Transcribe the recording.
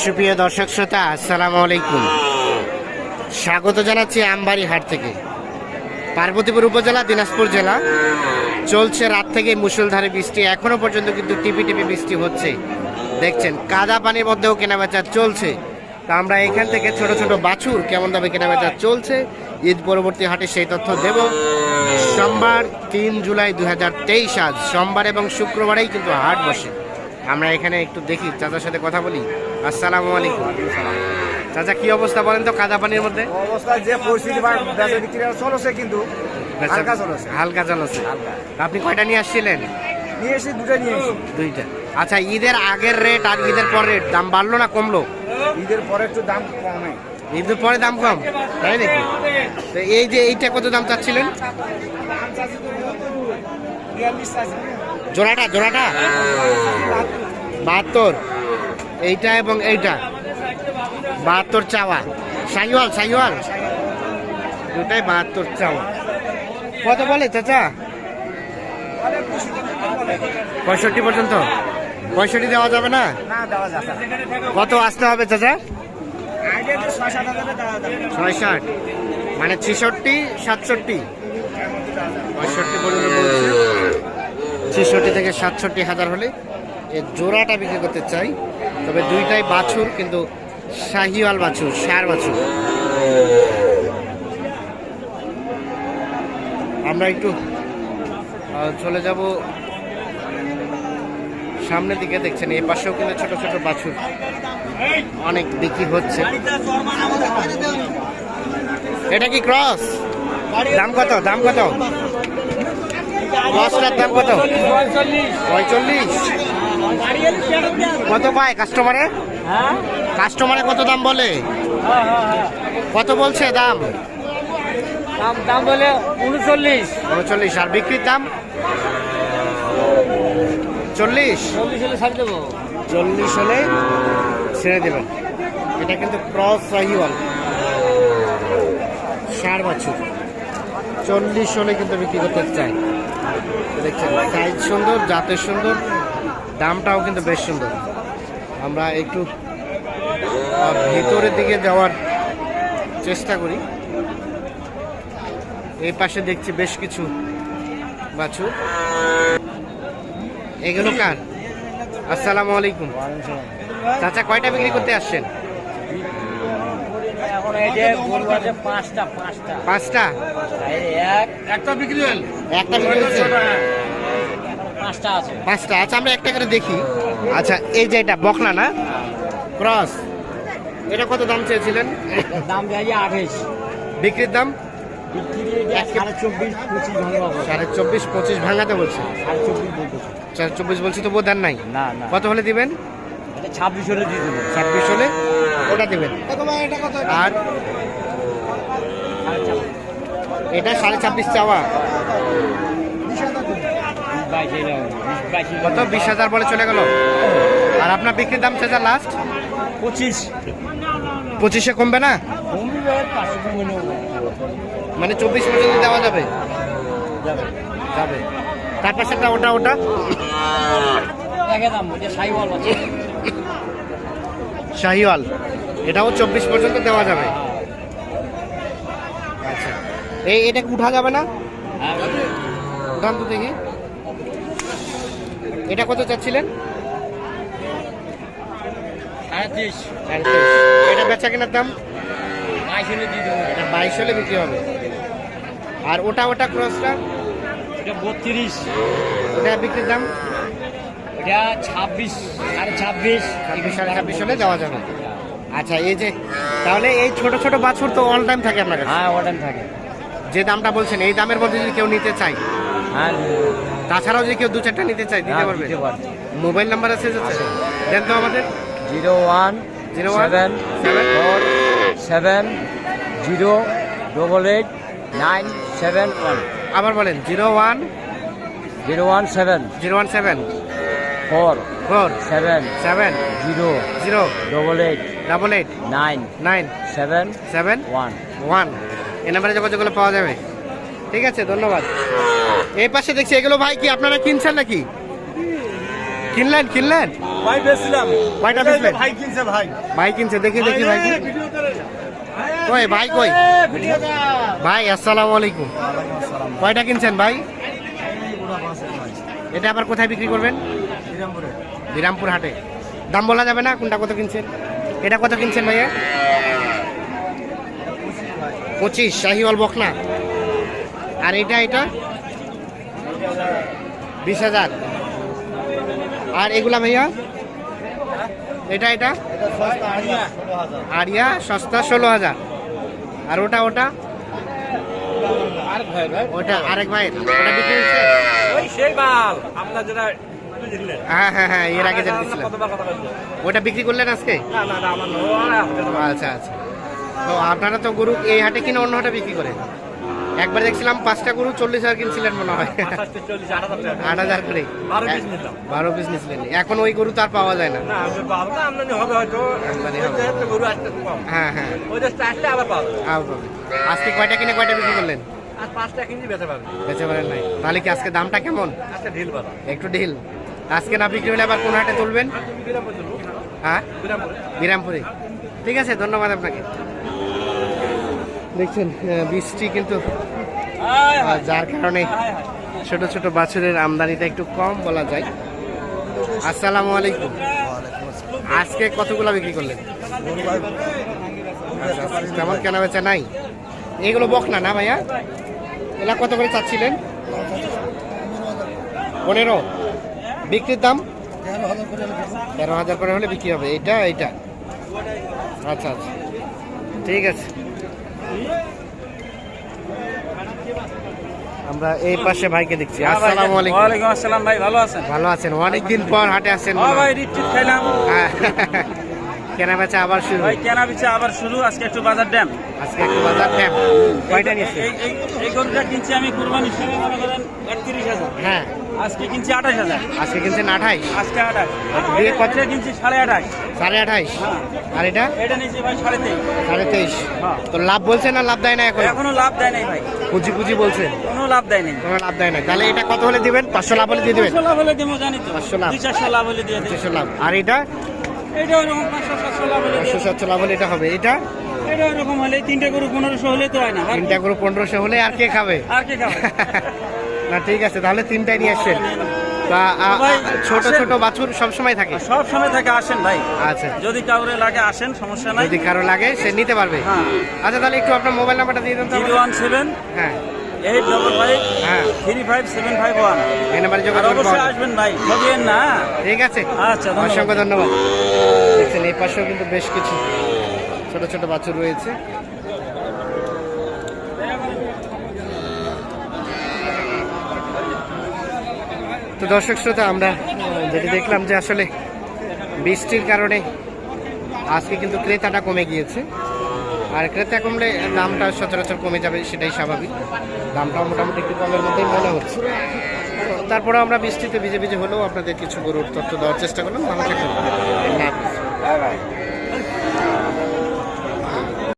সুপ্রিয় দর্শক শ্রোতা, আসসালামু আলাইকুম। স্বাগত জানাচ্ছি আমবাড়ি হাট থেকে। পার্বতীপুর উপজেলা, দিনাজপুর জেলা। চলছে রাত থেকে মুষলধারে বৃষ্টি। এখনও পর্যন্ত কিন্তু টিপি টিপি বৃষ্টি হচ্ছে। দেখছেন, কাদা পানির মধ্যেও কেনাবেচা চলছে। তা আমরা এখান থেকে ছোট ছোট বাছুর কেমন দামে কেনাবেচা চলছে। ঈদ পরবর্তী হাটে সেই তথ্য দেব। সোমবার, তিন জুলাই দুই হাজার তেইশ আজ। সোমবার এবং শুক্রবারেই কিন্তু হাট বসে। আমরা এখানে একটু দেখি চাচার সাথে কথা বলি। আসসালামু আলাইকুম। চাচা কি অবস্থা বলেন তো কাদা পানির মধ্যে? অবস্থা যে পরিস্থিতি চলছে কিন্তু হালকা চলছে। হালকা চলছে। আপনি কয়টা নিয়ে আসছিলেন? নিয়ে এসে দুটো নিয়ে এসি দুইটা। আচ্ছা ঈদের আগের রেট আর ঈদের পর রেট দাম বাড়লো না কমলো? ঈদের পরে একটু দাম কমে। ঈদের পরে দাম কম তাই নাকি? তো এই যে এইটা কত দাম চাচ্ছিলেন? জোড়াটা জোড়াটা? বাহাত্তর। এইটা এবং এইটা। বাহাত্তর চাওয়া। সাইওয়াল সাইওয়াল। দুটাই বাহাত্তর চাওয়া। কত বলে চাচা? পঁয়ষট্টি পর্যন্ত? পঁয়ষট্টি দেওয়া যাবে না। কত আসতে হবে চাচা? ছয় ষাট। মানে ছেষট্টি সাতষট্টি। পঁয়ষট্টি পর্যন্ত ছেষট্টি থেকে সাতষট্টি হাজার হলে এই জোড়াটা বিক্রি করতে চাই। তবে দুইটাই বাছুর, কিন্তু শাহিওয়াল বাছুর সার বাছুর। আমরা একটু চলে যাব সামনের দিকে, দেখছেন এই পাশেও কিন্তু ছোট ছোট বাছুর অনেক বিক্রি হচ্ছে। এটা কি ক্রস? দাম কত? দাম কত? ক্রসটার দাম কত? পঁয়তাল্লিশ কত পায় কাস্টমারে কাস্টমারে কত দাম বলে? কত বলছে দাম? দাম দাম বলে উনচল্লিশ। উনচল্লিশ। আর বিক্রির দাম? চল্লিশ। চল্লিশ হলে দেবো। চল্লিশ হলে ছেড়ে দেবেন। এটা কিন্তু ক্রস সাহিওয়াল সার বাছুর। চল্লিশ হলে কিন্তু বিক্রি করতে চাই। দেখছেন সাইজ সুন্দর জাতের সুন্দর দামটাও কিন্তু বেশ সুন্দর। আমরা একটু ভেতরের দিকে যাওয়ার চেষ্টা করি। এই পাশে দেখছি বেশ কিছু বাছু এগুলো কার? আসসালামু আলাইকুম। চাচা কয়টা বিক্রি করতে আসছেন এখন এই যে বলব যে পাঁচটা পাঁচটা। পাঁচটা? এক একটা বিক্রি হল। একটা বিক্রি হচ্ছে? পাঁচটা। পাঁচটা আচ্ছা আমরা একটা করে দেখি। আচ্ছা এই যে এটা বকনা না? ক্রস। এটা কত দাম চেয়েছিলেন? দাম দেওয়া আঠাইশ। বিক্রির দাম? সাড়ে চব্বিশ পঁচিশ ভাঙাতে বলছে। চব্বিশ বলছি। তো নাই। না না। কত হলে দিবেন? ছাব্বিশ হলে দিয়ে দেবো। ছাব্বিশ হলে? ওটা দিবেন। আর এটা সাড়ে ছাব্বিশ চাওয়া। কত? বিশ হাজার বলে চলে গেল। আর আপনার বিক্রির দাম চাচা লাস্ট পঁচিশ। পঁচিশে কমবে না? মানে চব্বিশ পর্যন্ত দেওয়া যাবে? যাবে। তার পাশেরটা ওটা ওটা? ওটা শাহিওয়াল এটাও চব্বিশ পর্যন্ত দেওয়া যাবে। আচ্ছা। এই এটা উঠা যাবে না? হ্যাঁ উঠান তো দেখি। এটা কত চাচ্ছিলেন? এটা বেচা কেনার দাম? বাইশ হলে এটা বাইশ হলে বিক্রি হবে। আর ওটা ওটা ক্রসটা এটা বত্রিশ। ওটা বিক্রির দাম? এটা ছাব্বিশ সাড়ে ছাব্বিশ। ছাব্বিশ সাড়ে ছাব্বিশ হলে দেওয়া যাবে। আচ্ছা এই যে তাহলে এই ছোট ছোট বাছুর তো অল টাইম থাকে আপনার কাছে? হ্যাঁ টাইম থাকে। যে দামটা বলছেন এই দামের মধ্যে যদি কেউ নিতে চায় হ্যাঁ তাছাড়াও যদি কেউ দু চারটা নিতে চায় দিতে পারবে? মোবাইল নাম্বার আছে দেন তো আমাদের। Zero one zero one seven seven. Four seven zero double eight nine seven one আবার বলেন zero one zero one seven. Zero one seven. Four four seven seven. Zero zero. Double eight double eight nine nine seven seven one one এই নাম্বারে যোগাযোগ করলে পাওয়া যাবে। ঠিক আছে ধন্যবাদ। এই পাশে দেখছি এগুলো ভাই কি আপনারা কিনছেন নাকি? কিনলেন কিনলেন? ভাই বেচছিলাম। কয়টা বেচলেন? ভাই কিনছে ভাই। ভাই কিনছে দেখি দেখি ভাই কই ভাই কই? ভাই আসসালামু আলাইকুম। কয়টা কিনছেন ভাই? এটা আবার কোথায় বিক্রি করবেন? বিরামপুর হাটে দাম বলা যাবে না কোনটা কত কিনছেন? এটা কত কিনছেন ভাইয়া? পঁচিশ শাহিওয়াল বকনা। আর এটা এটা? বিশ হাজার। আর এগুলা ভাইয়া? এটা এটা? আরিয়া সস্তা ষোলো হাজার। আর ওটা ওটা? ওটা আরেক ভাই ওটা বিক্রি হচ্ছে আপনার যেটা হ্যাঁ হ্যাঁ হ্যাঁ এর আগে যেটা ওটা বিক্রি করলেন আজকে? আচ্ছা আচ্ছা। তো আপনারা তো গরু এই হাটে কিনে অন্য হাটে বিক্রি করেন? একবার দেখছিলাম পাঁচটা গরু চল্লিশ হাজার কিনছিলেন মনে হয়। আট হাজার করে। বারো। পিস নিছিলেন। এখন ওই গরু তো আর পাওয়া যায় না। হ্যাঁ হ্যাঁ। আজকে কয়টা কিনে কয়টা বিক্রি করলেন? আর পাঁচটা কিনছি বেঁচে পারেন নাই। তাহলে কি আজকে দামটা কেমন? একটু ঢিল। আজকে না বিক্রি হলে আবার কোন হাটে তুলবেন? হ্যাঁ? বিরামপুরে। ঠিক আছে ধন্যবাদ আপনাকে। দেখছেন বৃষ্টি কিন্তু যার কারণে ছোট ছোট বাছুরের আমদানিটা একটু কম বলা যায়। আসসালামু আলাইকুম। আজকে কতগুলো বিক্রি করলেন? আচ্ছা, আচ্ছা, তেমন কেনা বেচা নাই। এগুলো বক না না ভাইয়া? এগুলা কত করে চাচ্ছিলেন? পনেরো। বিক্রির দাম? তেরো হাজার করে হলে বিক্রি। হবে। এটা এটা আচ্ছা আচ্ছা। ঠিক আছে। আমরা এই পাশে ভাইকে দেখছি। আসসালামু আলাইকুম। ওয়ালাইকুম আসসালাম ভাই ভালো আছেন? ভালো আছেন। অনেক দিন পর হাটে আসছেন ও ভাই রিট্রিট খাইলাম। হ্যাঁ। কেনা বেচা আবার শুরু। ভাই কেনা বেচা আবার শুরু। আজকে একটু বাজার ড্যাম। আজকে একটু বাজার ট্যাপ কয়টা নিয়েছে এই গরুটা কিনছি আমি কুরবানি। হিসেবে মনে করেন একত্রিশ হাজার। হ্যাঁ। আজকে কিনছি আঠাশ হাজার। আজকে কিনছেন আঠাইশ আজকে আঠাশ। দিয়ে কত? কিনছি সাড়ে আঠাশ। সাড়ে আঠাইশ হ্যাঁ। আর এটা? এটা নিয়েছি ভাই সাড়ে তেইশ। সাড়ে তেইশ। হ্যাঁ। তো লাভ বলছে না লাভ দেয় না এখন? এখনও লাভ দেয় নাই ভাই। পুঁজি পুঁজি বলছে? কোনো লাভ দেয় নাই। কোনো লাভ দেয় না তাহলে এটা কত হলে দিবেন? পাঁচশো লাভ হলে দিয়ে দিবেন? পাঁচশো লাভ হলে দেবো জানি তো। পাঁচশো লাভ। চারশো লাভ হলে দিয়ে পঁচিশশো লাভ। আর এটা? এটা ওরকম পাঁচশো সাতশো লাভ হলে পাঁচশো সাতশো লাভ হলে এটা হবে। এটা? এটা ওরকম হলে তিনটে গরু পনেরোশো হলে তো হয় না। তিনটা করে পনেরোশো হলে আর কে খাবে? আর কে খাবে? না ঠিক আছে তাহলে তিনটাই নিয়ে আসছেন তা ছোট ছোট বাছুর সব সময় থাকে? সব সময় থেকে আসেন ভাই। আচ্ছা। যদি কাউরে লাগে আসেন সমস্যা নাই। যদি কারও লাগে সে নিতে পারবে। হ্যাঁ। আচ্ছা তাহলে একটু আপনার মোবাইল নাম্বারটা দিয়ে দেন তো। ওয়ান সেভেন হ্যাঁ। এইট ডবল ফাইভ হ্যাঁ। Three five seven five one. এই নাম্বারে যোগাযোগ অবশ্যই আসবেন ভাই। ঠকিয়েন না। ঠিক আছে। আচ্ছা অসংখ্য ধন্যবাদ। দেখছেন এই পাশেও কিন্তু বেশ কিছু ছোট ছোট বাছুর রয়েছে। তো দর্শক শ্রোতা, আমরা যেটি দেখলাম যে আসলে বৃষ্টির কারণে আজকে কিন্তু ক্রেতাটা কমে গিয়েছে। আর ক্রেতা কমলে দামটা সচরাচর কমে যাবে, সেটাই স্বাভাবিক। দামটাও মোটামুটি একটু কমের মধ্যেই মনে হচ্ছে। তারপরে আমরা বৃষ্টিতে ভিজে ভিজে হলেও আপনাদের কিছু গরুর তথ্য দেওয়ার চেষ্টা করলাম। ভালো।